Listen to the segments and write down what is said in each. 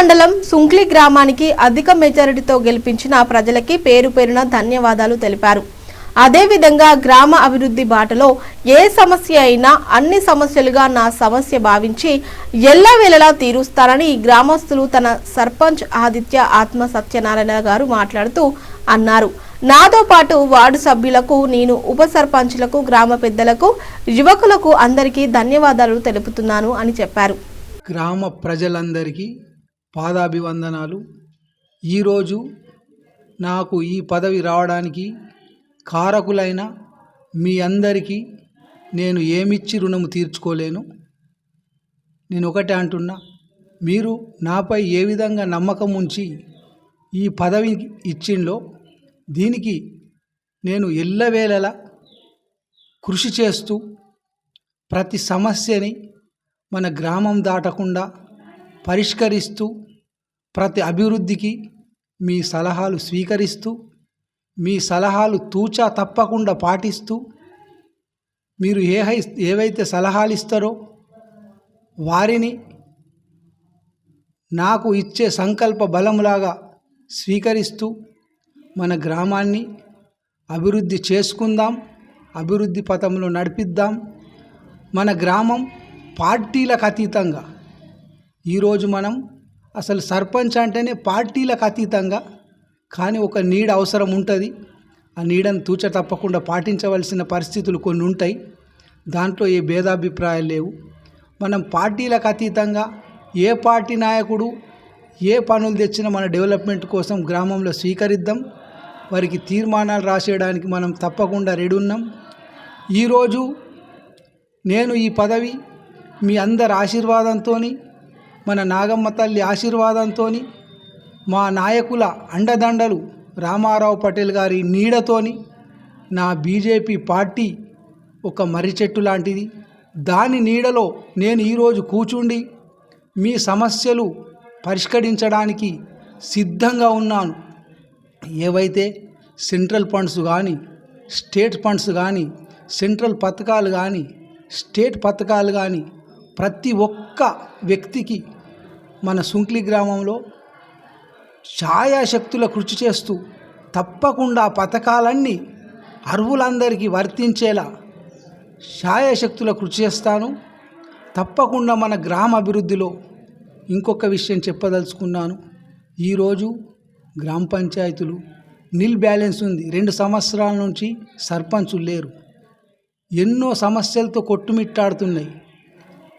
మండలం సుంక్లి గ్రామానికి అధిక మెజారిటీతో గెలిపించిన ప్రజలకి పేరు పేరున ధన్యవాదాలు తెలిపారు. అదేవిధంగా గ్రామ అభివృద్ధి బాటలో ఏ సమస్య అయినా అన్ని సమస్యలుగా నా సమస్య భావించి ఎల్లవేళలా తీరుస్తానని గ్రామస్తులు తన సర్పంచ్ ఆదిత్య ఆత్మ సత్యనారాయణ గారు మాట్లాడుతూ అన్నారు. నాతో పాటు వార్డు సభ్యులకు నేను ఉప సర్పంచ్లకు గ్రామ పెద్దలకు యువకులకు అందరికీ ధన్యవాదాలు తెలుపుతున్నాను అని చెప్పారు. గ్రామ ప్రజలందరికీ పాదాభివందనాలు. ఈరోజు నాకు ఈ పదవి రావడానికి కారకులైన మీ అందరికీ నేను ఏమిచ్చి రుణము తీర్చుకోలేను? నేను ఒకటే అంటున్నా మీరు నాపై ఏ విధంగా నమ్మకం ఉంచి ఈ పదవి ఇచ్చిండో దీనికి నేను ఎల్లవేళలా కృషి చేస్తూ ప్రతి సమస్యని మన గ్రామం దాటకుండా పరిష్కరిస్తూ ప్రతి అభివృద్ధికి మీ సలహాలు స్వీకరిస్తూ మీ సలహాలు తూచా తప్పకుండా పాటిస్తూ మీరు ఏ ఏవైతే సలహాలు ఇస్తారో వారిని నాకు ఇచ్చే సంకల్ప బలంలాగా స్వీకరిస్తూ మన గ్రామాన్ని అభివృద్ధి చేసుకుందాం అభివృద్ధి పథంలో నడిపిద్దాం. మన గ్రామం పార్టీలకు అతీతంగా ఈరోజు మనం అసలు సర్పంచ్ అంటేనే పార్టీలకు అతీతంగా కానీ ఒక నీడ అవసరం ఉంటుంది. ఆ నీడను తూచ తప్పకుండా పాటించవలసిన పరిస్థితులు కొన్ని ఉంటాయి. దాంట్లో ఏ భేదాభిప్రాయాలు లేవు. మనం పార్టీలకు అతీతంగా ఏ పార్టీ నాయకుడు ఏ పనులు తెచ్చినా మన డెవలప్మెంట్ కోసం గ్రామంలో స్వీకరిద్దాం. వారికి తీర్మానాలు రాసేయడానికి మనం తప్పకుండా రెడీ ఉన్నాం. ఈరోజు నేను ఈ పదవి మీ అందరి ఆశీర్వాదంతో మన నాగమ్మ తల్లి ఆశీర్వాదంతో మా నాయకుల అండదండలు రామారావు పటేల్ గారి నీడతోని నా బీజేపీ పార్టీ ఒక మర్రి చెట్టు లాంటిది. దాని నీడలో నేను ఈరోజు కూర్చుండి మీ సమస్యలు పరిష్కరించడానికి సిద్ధంగా ఉన్నాను. ఏవైతే సెంట్రల్ ఫండ్స్ కానీ స్టేట్ ఫండ్స్ కానీ సెంట్రల్ పథకాలు కానీ స్టేట్ పథకాలు కానీ ప్రతి ఒక్క వ్యక్తికి మన సుంక్లి గ్రామంలో ఛాయాశక్తుల కృషి చేస్తూ తప్పకుండా పథకాలన్నీ అర్హులందరికీ వర్తించేలా ఛాయాశక్తుల కృషి చేస్తాను. తప్పకుండా మన గ్రామ అభివృద్ధిలో ఇంకొక విషయం చెప్పదలుచుకున్నాను. ఈరోజు గ్రామ పంచాయతీలు నిల్ బ్యాలెన్స్ ఉంది. రెండు సంవత్సరాల నుంచి సర్పంచులు లేరు. ఎన్నో సమస్యలతో కొట్టుమిట్టాడుతున్నాయి.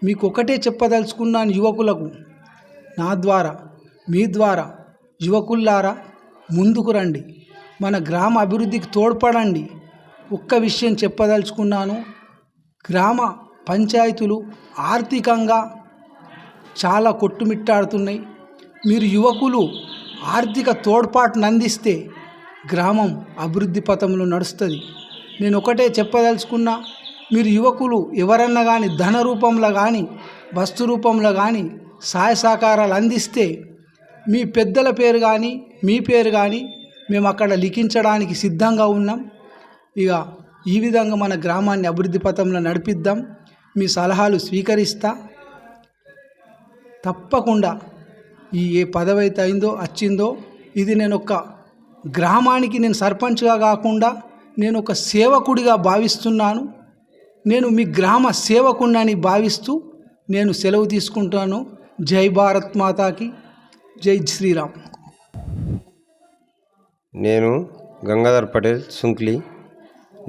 మీకు ఒకటే చెప్పదలుచుకున్నాను యువకులకు. నా ద్వారా మీ ద్వారా యువకుల్లారా ముందుకు రండి. మన గ్రామ అభివృద్ధికి తోడ్పడండి. ఒక్క విషయం చెప్పదలుచుకున్నాను. గ్రామ పంచాయతీలు ఆర్థికంగా చాలా కొట్టుమిట్టాడుతున్నాయి. మీరు యువకులు ఆర్థిక తోడ్పాటును అందిస్తే గ్రామం అభివృద్ధి పథంలో నడుస్తుంది. నేను ఒకటే చెప్పదలుచుకున్నా మీరు యువకులు ఎవరన్నా కానీ ధన రూపంలో కానీ వస్తు రూపంలో కానీ సహాయ సహకారాలు అందిస్తే మీ పెద్దల పేరు కానీ మీ పేరు కానీ మేము అక్కడ లిఖించడానికి సిద్ధంగా ఉన్నాం. ఇక ఈ విధంగా మన గ్రామాన్ని అభివృద్ధి పథంలో నడిపిద్దాం. మీ సలహాలు స్వీకరిస్తా. తప్పకుండా ఈ ఏ పదవి అయితే అయిందో వచ్చిందో ఇది నేను ఒక గ్రామానికి నేను సర్పంచ్గా కాకుండా నేను ఒక సేవకుడిగా భావిస్తున్నాను. నేను మీ గ్రామ సేవకుడిని భావిస్తూ నేను సెలవు తీసుకుంటాను. జై భారత్ మాతాకి జై శ్రీరామ్. నేను గంగాధర్ పటేల్ సుంక్లి.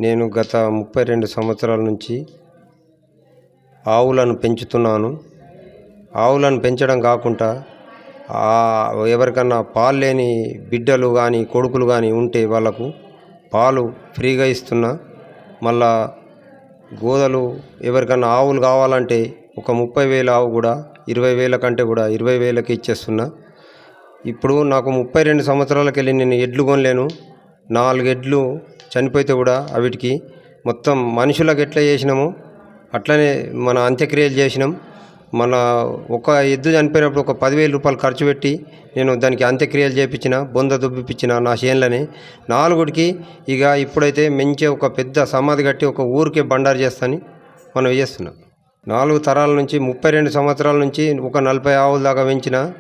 నేను గత ముప్పై రెండు సంవత్సరాల నుంచి ఆవులను పెంచుతున్నాను. ఆవులను పెంచడం కాకుండా ఎవరికన్నా పాలు లేని బిడ్డలు కానీ కొడుకులు కానీ ఉంటే వాళ్ళకు పాలు ఫ్రీగా ఇస్తున్నా. మళ్ళా గోదలు ఎవరికన్నా ఆవులు కావాలంటే ఒక ముప్పై వేల ఆవు కూడా ఇరవై వేల కంటే కూడా ఇరవై వేలకి ఇచ్చేస్తున్నా. ఇప్పుడు నాకు ముప్పై రెండు సంవత్సరాలకి వెళ్ళి నేను ఎడ్లు కొనలేను. నాలుగు ఎడ్లు చనిపోతే కూడా అవిటికి మొత్తం మనుషులకు ఎట్లా చేసినామో? అట్లనే మన అంత్యక్రియలు చేసినాం. మన ఒక ఎద్దు చనిపోయినప్పుడు ఒక పదివేల రూపాయలు ఖర్చు పెట్టి నేను దానికి అంత్యక్రియలు చేపించిన బొంద దుబ్బిపించిన నా చేనులని. నాలుగుడికి ఇక ఇప్పుడైతే మంచి ఒక పెద్ద సమాధి కట్టి ఒక ఊరికే బండారు చేస్తాని మనం చేస్తున్నాం. నాలుగు తరాల నుంచి ముప్పై రెండు సంవత్సరాల నుంచి ఒక నలభై ఆవుల దాకా పెంచిన.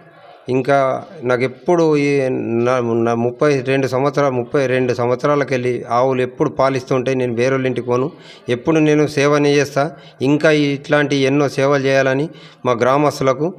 ఇంకా నాకు ఎప్పుడు ఈ నా ముప్పై రెండు సంవత్సరాలు ముప్పై రెండు సంవత్సరాలకు వెళ్ళి ఆవులు ఎప్పుడు పాలిస్తుంటే నేను వేరే ఇంటికి పోను. ఎప్పుడు నేను సేవనే చేస్తా. ఇంకా ఇట్లాంటి ఎన్నో సేవలు చేయాలని మా గ్రామస్తులకు